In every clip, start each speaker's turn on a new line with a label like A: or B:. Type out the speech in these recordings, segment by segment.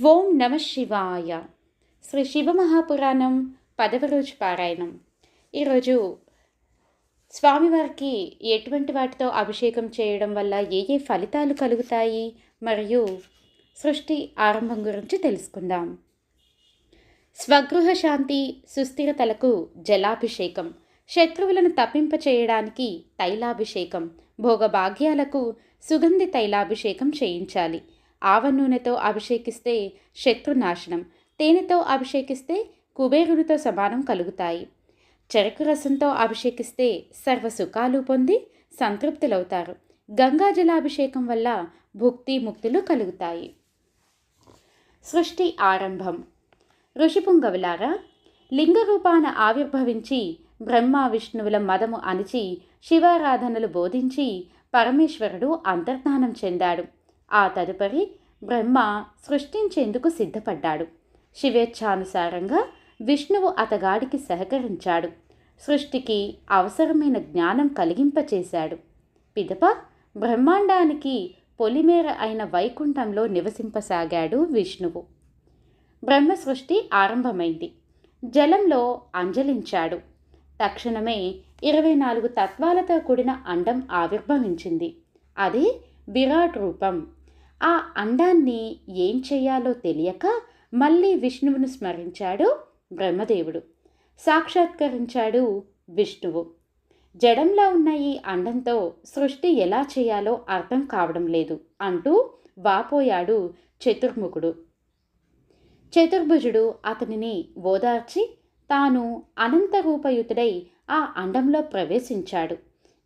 A: ఓం నమ శివాయ. శ్రీ శివమహాపురాణం పదవ రోజు పారాయణం. ఈరోజు స్వామివారికి ఎటువంటి వాటితో అభిషేకం చేయడం వల్ల ఏ ఏ ఫలితాలు కలుగుతాయి మరియు సృష్టి ఆరంభం గురించి తెలుసుకుందాం. స్వగృహ శాంతి సుస్థిరతలకు జలాభిషేకం శత్రువులను తప్పింప చేయడానికి తైలాభిషేకం భోగభాగ్యాలకు సుగంధి తైలాభిషేకం చేయించాలి. ఆవ నూనెతో అభిషేకిస్తే శత్రునాశనం తేనెతో అభిషేకిస్తే కుబేరునితో సమానం కలుగుతాయి. చెరకు రసంతో అభిషేకిస్తే సర్వసుఖాలు పొంది సంతృప్తులవుతారు. గంగా జలాభిషేకం వల్ల భుక్తి ముక్తులు కలుగుతాయి. సృష్టి ఆరంభం. ఋషిపుంగవులారా లింగ రూపాన ఆవిర్భవించి బ్రహ్మ విష్ణువుల మదము అణిచి శివారాధనలు బోధించి పరమేశ్వరుడు అంతర్ధానం చెందాడు. ఆ తదుపరి బ్రహ్మ సృష్టించేందుకు సిద్ధపడ్డాడు. శివేచ్ఛానుసారంగా విష్ణువు అతగాడికి సహకరించాడు. సృష్టికి అవసరమైన జ్ఞానం కలిగింపచేశాడు. పిదప బ్రహ్మాండానికి పొలిమేర అయిన వైకుంఠంలో నివసింపసాగాడు విష్ణువు. బ్రహ్మ సృష్టి ఆరంభమైంది. జలంలో అంజలించాడు. తక్షణమే ఇరవై నాలుగు తత్వాలతో కూడిన అండం ఆవిర్భవించింది. అది విరాట్ రూపం. ఆ అండాన్ని ఏం చేయాలో తెలియక మళ్ళీ విష్ణువును స్మరించాడు బ్రహ్మదేవుడు. సాక్షాత్కరించాడు విష్ణువు. జడంలో ఉన్న ఈ అండంతో సృష్టి ఎలా చేయాలో అర్థం కావడం లేదు అంటూ వాపోయాడు చతుర్ముఖుడు. చతుర్భుజుడు అతనిని ఓదార్చి తాను అనంత రూపయుతుడై ఆ అండంలో ప్రవేశించాడు.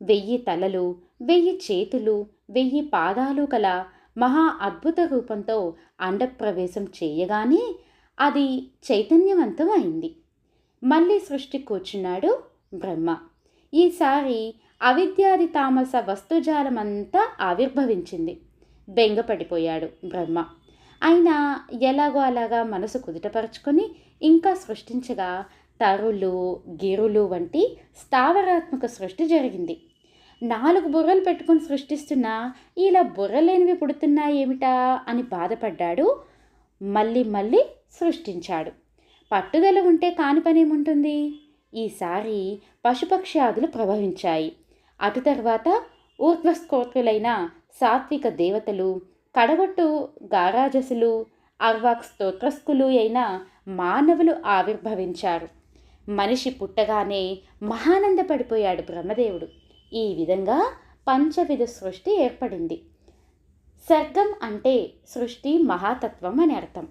A: వెయ్యి తలలు వెయ్యి చేతులు వెయ్యి పాదాలు గల మహా అద్భుత రూపంతో అండప్రవేశం చేయగానే అది చైతన్యవంతం అయింది మళ్ళీ సృష్టి కూర్చున్నాడు బ్రహ్మ. ఈసారి అవిద్యాది తామస వస్తుజాలమంతా ఆవిర్భవించింది. బెంగపడిపోయాడు బ్రహ్మ. అయినా ఎలాగో అలాగా మనసు కుదుటపరుచుకొని ఇంకా సృష్టించగా తరులు గిరులు వంటి స్థావరాత్మక సృష్టి జరిగింది. నాలుగు బుర్రలు పెట్టుకుని సృష్టిస్తున్నా ఇలా బుర్రలేనివి పుడుతున్నాయేమిటా అని బాధపడ్డాడు. మళ్ళీ మళ్ళీ సృష్టించాడు. పట్టుదల ఉంటే కాని పనేముంటుంది? ఈసారి పశుపక్ష్యాదులు ప్రవహించాయి. అటు తర్వాత ఊర్ధ్వస్కోత్రులైన సాత్విక దేవతలు కడగొట్టు గారాజసులు అర్వాక్ స్తోత్రస్కులు అయిన మానవులు ఆవిర్భవించారు. మనిషి పుట్టగానే మహానందపడిపోయాడు బ్రహ్మదేవుడు. ఈ విధంగా పంచవిధ సృష్టి ఏర్పడింది. సర్గం అంటే సృష్టి మహాతత్వం అని అర్థం.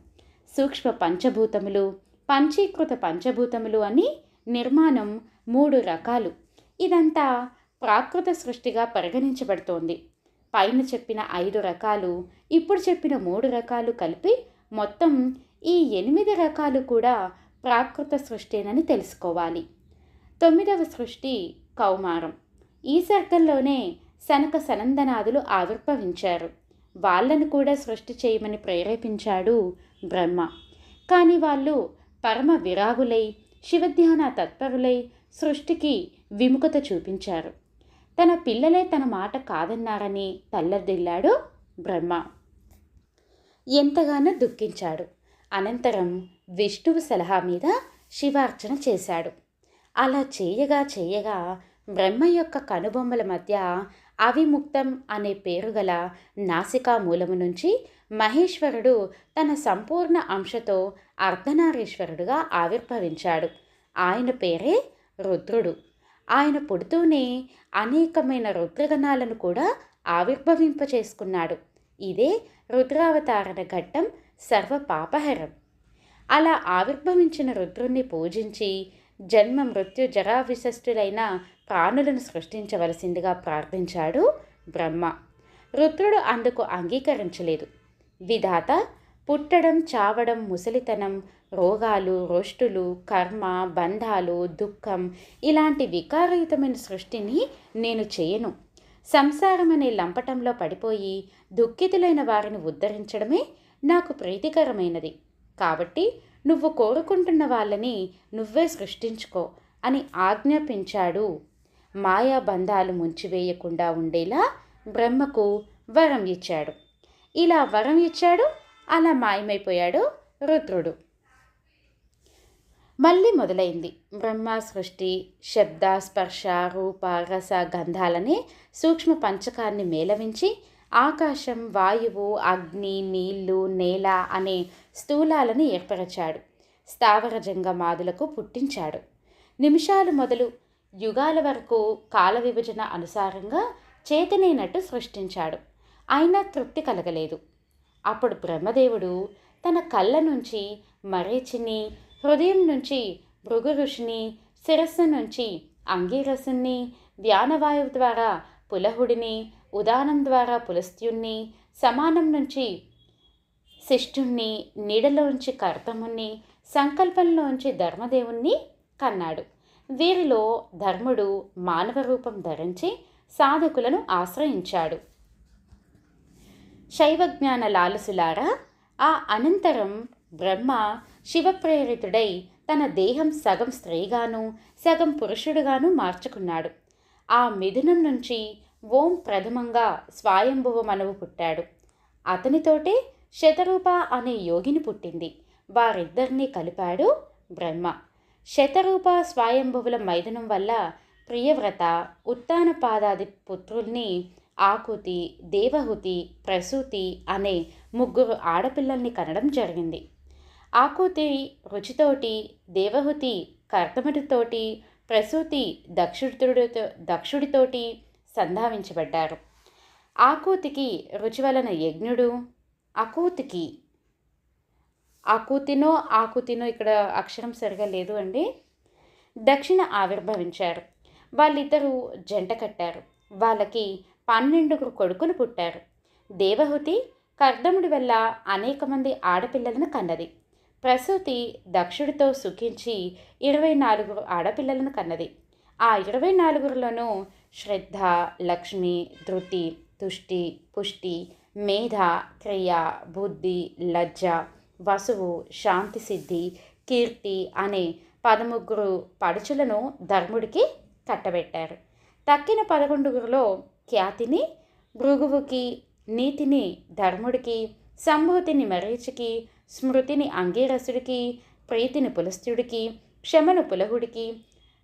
A: సూక్ష్మ పంచభూతములు పంచీకృత పంచభూతములు అని నిర్మాణం మూడు రకాలు. ఇదంతా ప్రాకృత సృష్టిగా పరిగణించబడుతోంది. పైన చెప్పిన ఐదు రకాలు ఇప్పుడు చెప్పిన మూడు రకాలు కలిపి మొత్తం ఈ ఎనిమిది రకాలు కూడా ప్రాకృత సృష్టినని తెలుసుకోవాలి. తొమ్మిదవ సృష్టి కౌమారం. ఈ సర్గంలోనే సనక సనందనాదులు ఆవిర్భవించారు. వాళ్ళను కూడా సృష్టి చేయమని ప్రేరేపించాడు బ్రహ్మ. కానీ వాళ్ళు పరమ విరాగులై శివధ్యాన తత్పరులై సృష్టికి విముఖత చూపించారు. తన పిల్లలే తన మాట కాదన్నారని తల్లదిల్లాడు బ్రహ్మ. ఎంతగానో దుఃఖించాడు. అనంతరం విష్ణువు సలహా మీద శివార్చన చేశాడు. అలా చేయగా చేయగా బ్రహ్మ యొక్క కనుబొమ్మల మధ్య అవిముక్తం అనే పేరు గల నాసికా మూలము నుంచి మహేశ్వరుడు తన సంపూర్ణ అంశతో అర్ధనారీశ్వరుడుగా ఆవిర్భవించాడు. ఆయన పేరే రుద్రుడు. ఆయన పుడుతూనే అనేకమైన రుద్రగణాలను కూడా ఆవిర్భవింపచేసుకున్నాడు. ఇదే రుద్రావతారణ ఘట్టం సర్వ పాపహరం అలా ఆవిర్భవించిన రుద్రుణ్ణి పూజించి జన్మ మృత్యు జరా విశిష్టులైన ప్రాణులను సృష్టించవలసిందిగా ప్రార్థించాడు బ్రహ్మ. రుద్రుడు అందుకు అంగీకరించలేదు. విధాత పుట్టడం చావడం ముసలితనం రోగాలు రోష్టులు కర్మ బంధాలు దుఃఖం ఇలాంటి వికారయుతమైన సృష్టిని నేను చేయను. సంసారం అనే లంపటంలో పడిపోయి దుఃఖితులైన వారిని ఉద్ధరించడమే నాకు ప్రీతికరమైనది. కాబట్టి నువ్వు కోరుకుంటున్న వాళ్ళని నువ్వే సృష్టించుకో అని ఆజ్ఞాపించాడు మాయా బంధాలు ముంచివేయకుండా ఉండేలా బ్రహ్మకు వరం ఇచ్చాడు. ఇలా వరం ఇచ్చాడు అలా మాయమైపోయాడు రుద్రుడు. మళ్ళీ మొదలైంది. బ్రహ్మ సృష్టి శబ్ద స్పర్శ రూప రస గంధాలని సూక్ష్మ పంచకాన్ని మేళవించి ఆకాశం వాయువు అగ్ని నీళ్ళు నేల అనే స్థూలాలను ఏర్పరచాడు. స్థావర జంగమాదులకు పుట్టించాడు. నిమిషాలు మొదలు యుగాల వరకు కాల విభజన అనుసారంగా చేతనైనట్టు సృష్టించాడు. అయినా తృప్తి కలగలేదు. అప్పుడు బ్రహ్మదేవుడు తన కళ్ళ నుంచి మరీచిని హృదయం నుంచి భృగు ఋషిని శిరస్సు నుంచి అంగీరసుని వ్యానవాయువు ద్వారా పులహుడిని ఉదానం ద్వారా పులస్త్యుణ్ణి సమానం నుంచి శిష్ఠుణ్ణి నీడలోంచి కర్తముణ్ణి సంకల్పంలోంచి ధర్మదేవుణ్ణి కన్నాడు. వీరిలో ధర్ముడు మానవ రూపం ధరించి సాధకులను ఆశ్రయించాడు. శైవజ్ఞాన లాలసులారా ఆ అనంతరం బ్రహ్మ శివప్రేరితుడై తన దేహం సగం స్త్రీగాను సగం పురుషుడుగాను మార్చుకున్నాడు. ఆ మిథునం నుంచి ఓం ప్రథమంగా స్వాయంభువ మనవు పుట్టాడు. అతనితోటే శతరూప అనే యోగిని పుట్టింది. వారిద్దరినీ కలిపాడు బ్రహ్మ. శతరూప స్వయంభువుల మైథునం వల్ల ప్రియవ్రత ఉత్తానపాదాది పుత్రుల్ని ఆకుతి దేవహుతి ప్రసూతి అనే ముగ్గురు ఆడపిల్లల్ని కనడం జరిగింది. ఆకుతి రుచితోటి దేవహుతి కర్తముడితోటి ప్రసూతి దక్షుడితో దక్షుడితోటి సంధావించబడ్డారు. ఆకూతికి రుచి వలన యజ్ఞుడు అకూతికి ఆకూతినో ఆకుతినో ఇక్కడ అక్షరం సరిగా లేదు అండి. దక్షిణ ఆవిర్భవించారు. వాళ్ళిద్దరూ జంట కట్టారు. వాళ్ళకి పన్నెండుగురు కొడుకులు పుట్టారు. దేవహుతి కర్దముడి వల్ల అనేక మంది ఆడపిల్లలను కన్నది. ప్రసూతి దక్షుడితో సుఖించి ఇరవై నాలుగురు ఆడపిల్లలను కన్నది. ఆ ఇరవై నాలుగురులోనూ శ్రద్ధ లక్ష్మి ధృతి తుష్టి పుష్టి మేధ క్రియ బుద్ధి లజ్జ వసువు శాంతి సిద్ధి కీర్తి అనే పదముగ్గురు పడుచులను ధర్ముడికి కట్టబెట్టారు. తక్కిన పదకొండుగురులో ఖ్యాతిని భృగువుకి నీతిని ధర్ముడికి సంభూతిని మరీచికి స్మృతిని అంగీరసుడికి ప్రీతిని పులస్తుడికి క్షమను పులహుడికి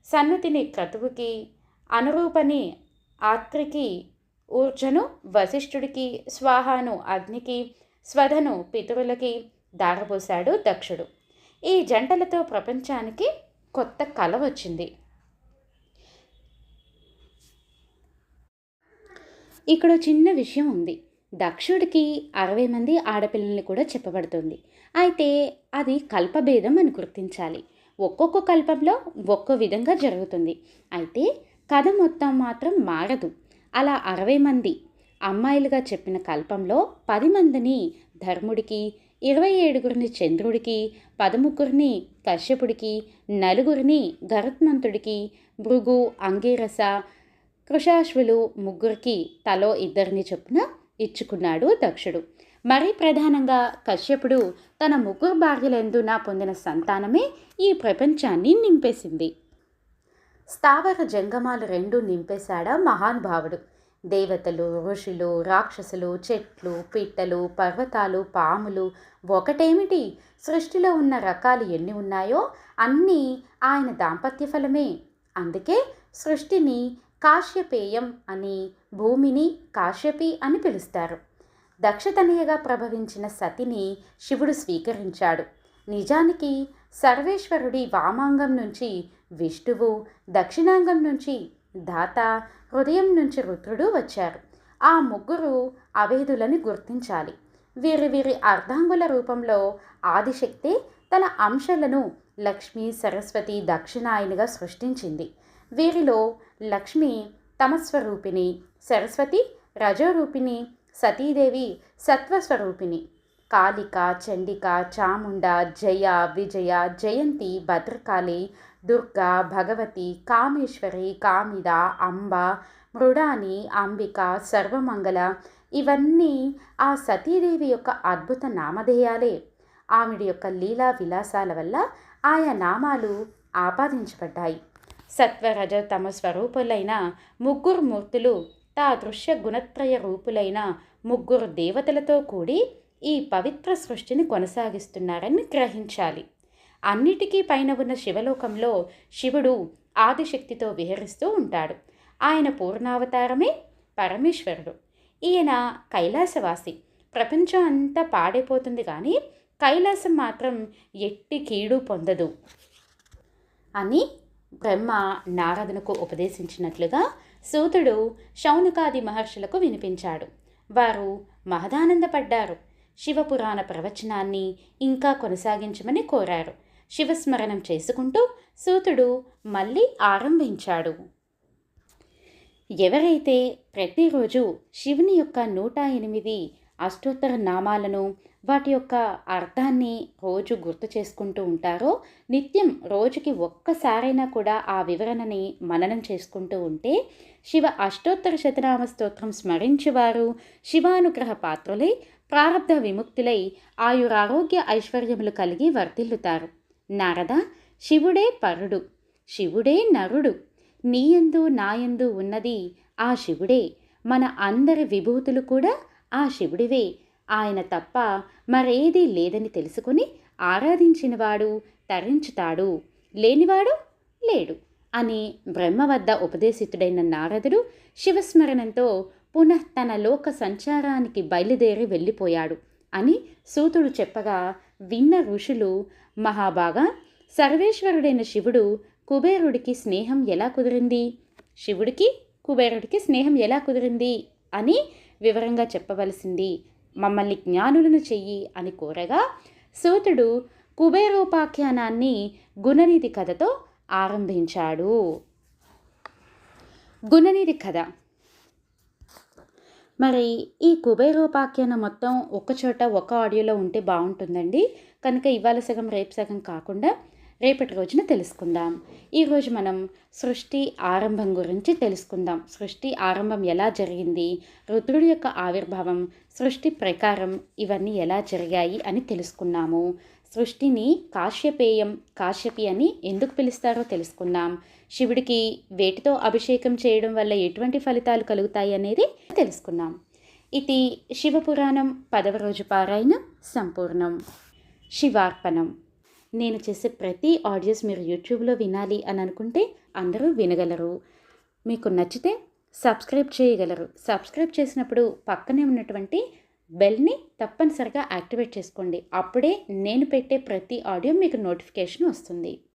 A: సన్నుతిని క్రతువుకి అనురూపని ఆత్రికి ఊర్జను వశిష్ఠుడికి స్వాహాను అగ్నికి స్వధను పితరులకి దారపోశాడు దక్షుడు. ఈ జంటలతో ప్రపంచానికి కొత్త కళ వచ్చింది. ఇక్కడ చిన్న విషయం ఉంది. దక్షుడికి అరవై మంది ఆడపిల్లల్ని కూడా చెప్పబడుతుంది. అయితే అది కల్పభేదం అని గుర్తించాలి. ఒక్కొక్క కల్పంలో ఒక్కో విధంగా జరుగుతుంది. అయితే కథ మొత్తం మాత్రం మారదు. అలా అరవై మంది అమ్మాయిలుగా చెప్పిన కల్పంలో పది మందిని ధర్ముడికి ఇరవై ఏడుగురిని చంద్రుడికి పదముగ్గురిని కశ్యపుడికి నలుగురిని గరుత్మంతుడికి భృగు అంగీరస కృషాశ్వులు ముగ్గురికి తలో ఇద్దరిని చొప్పున ఇచ్చుకున్నాడు దక్షుడు. మరీ ప్రధానంగా కశ్యపుడు తన ముగ్గురు భార్యలందున పొందిన సంతానమే ఈ ప్రపంచాన్ని నింపేసింది. స్థావర జంగమాలు రెండు నింపేశాడా మహానుభావుడు. దేవతలు ఋషులు రాక్షసులు చెట్లు పిట్టలు పర్వతాలు పాములు ఒకటేమిటి? సృష్టిలో ఉన్న రకాలు ఎన్ని ఉన్నాయో అన్నీ ఆయన దాంపత్య ఫలమే. అందుకే సృష్టిని కాశ్యపేయం అని భూమిని కాశ్యపి అని పిలుస్తారు. దక్షతనయగా ప్రభవించిన సతిని శివుడు స్వీకరించాడు. నిజానికి సర్వేశ్వరుడి వామాంగం నుంచి విష్ణువు దక్షిణాంగం నుంచి దాత హృదయం నుంచి రుద్రుడు వచ్చారు. ఆ ముగ్గురు అవేదులని గుర్తించాలి. వీరి వీరి అర్ధాంగుల రూపంలో ఆదిశక్తి తన అంశాలను లక్ష్మి సరస్వతి దక్షిణాయనిగా సృష్టించింది. వీరిలో లక్ష్మి తమస్వరూపిణి సరస్వతి రజోరూపిణి సతీదేవి సత్వస్వరూపిణి. కాళిక చండిక చాముండ జయ విజయ జయంతి భద్రకాళి దుర్గా భగవతి కామేశ్వరి కామిద అంబ మృడాని అంబిక సర్వమంగళ ఇవన్నీ ఆ సతీదేవి యొక్క అద్భుత నామధేయాలే. ఆవిడ యొక్క లీలా విలాసాల వల్ల ఆయా నామాలు ఆపాదించబడ్డాయి. సత్వరజ తమ స్వరూపులైన ముగ్గురు మూర్తులు తా దృశ్య గుణత్రయ రూపులైన ముగ్గురు దేవతలతో కూడి ఈ పవిత్ర సృష్టిని కొనసాగిస్తున్నారని గ్రహించాలి. అన్నిటికీ పైన ఉన్న శివలోకంలో శివుడు ఆదిశక్తితో విహరిస్తూ ఉంటాడు. ఆయన పూర్ణావతారమే పరమేశ్వరుడు. ఈయన కైలాసవాసి. ప్రపంచం అంతా పాడైపోతుంది కానీ కైలాసం మాత్రం ఎట్టి కీడు పొందదు అని బ్రహ్మ నారదునకు ఉపదేశించినట్లుగా సూతుడు శౌనకాది మహర్షులకు వినిపించాడు. వారు మహదానందపడ్డారు. శివపురాణ ప్రవచనాన్ని ఇంకా కొనసాగించమని కోరారు. శివస్మరణం చేసుకుంటూ సూతుడు మళ్ళీ ఆరంభించాడు. ఎవరైతే ప్రతిరోజు శివుని యొక్క నూట ఎనిమిది అష్టోత్తర నామాలను వాటి యొక్క అర్థాన్ని రోజు గుర్తు చేసుకుంటూ ఉంటారో నిత్యం రోజుకి ఒక్కసారైనా కూడా ఆ వివరణని మననం చేసుకుంటూ ఉంటే శివ అష్టోత్తర శతనామ స్తోత్రం స్మరించేవారు శివానుగ్రహ పాత్రులై ప్రారంధ విముక్తులై ఆయురారోగ్య ఐశ్వర్యములు కలిగి వర్ధిల్లుతారు. నారద శివుడే పరుడు శివుడే నరుడు. నీయందు నాయందు ఉన్నది ఆ శివుడే. మన అందరి విభూతులు కూడా ఆ శివుడివే. ఆయన తప్ప మరేదీ లేదని తెలుసుకుని ఆరాధించినవాడు తరించుతాడు. లేనివాడు లేడు అని బ్రహ్మ వద్ద ఉపదేశితుడైన నారదుడు శివస్మరణంతో పునః తన లోక సంచారానికి బయలుదేరి వెళ్ళిపోయాడు అని సూతుడు చెప్పగా విన్న ఋషులు మహాబాగా సర్వేశ్వరుడైన శివుడు కుబేరుడికి స్నేహం ఎలా కుదిరింది? శివుడికి కుబేరుడికి స్నేహం ఎలా కుదిరింది? అని వివరంగా చెప్పవలసింది. మమ్మల్ని జ్ఞానులను చెయ్యి అని కోరగా సూతుడు కుబేరోపాఖ్యానాన్ని గుణనిధి కథతో ఆరంభించాడు. గుణనిధి కథ. మరి ఈ కుబేరోపాఖ్యానం మొత్తం ఒకచోట ఒక ఆడియోలో ఉంటే బాగుంటుందండి. కనుక ఇవాళ సగం రేపు సగం కాకుండా రేపటి రోజున తెలుసుకుందాం. ఈరోజు మనం సృష్టి ఆరంభం గురించి తెలుసుకుందాం. సృష్టి ఆరంభం ఎలా జరిగింది? రుద్రుడి యొక్క ఆవిర్భావం సృష్టి ప్రకారం ఇవన్నీ ఎలా జరిగాయి అని తెలుసుకున్నాము. సృష్టిని కాశ్యపేయం కాశ్యపి అని ఎందుకు పిలుస్తారో తెలుసుకుందాం. శివుడికి వేటితో అభిషేకం చేయడం వల్ల ఎటువంటి ఫలితాలు కలుగుతాయి అనేది తెలుసుకున్నాం ఇది శివపురాణం పదవ రోజు పారాయణ సంపూర్ణం. శివార్పణం. నేను చేసే ప్రతి ఆడియోస్ మీరు యూట్యూబ్లో వినాలి అని అనుకుంటే అందరూ వినగలరు. మీకు నచ్చితే సబ్స్క్రైబ్ చేయగలరు. సబ్స్క్రైబ్ చేసినప్పుడు పక్కనే ఉన్నటువంటి బెల్ని తప్పనిసరిగా యాక్టివేట్ చేసుకోండి. అప్పుడే నేను పెట్టే ప్రతి ఆడియో మీకు నోటిఫికేషన్ వస్తుంది.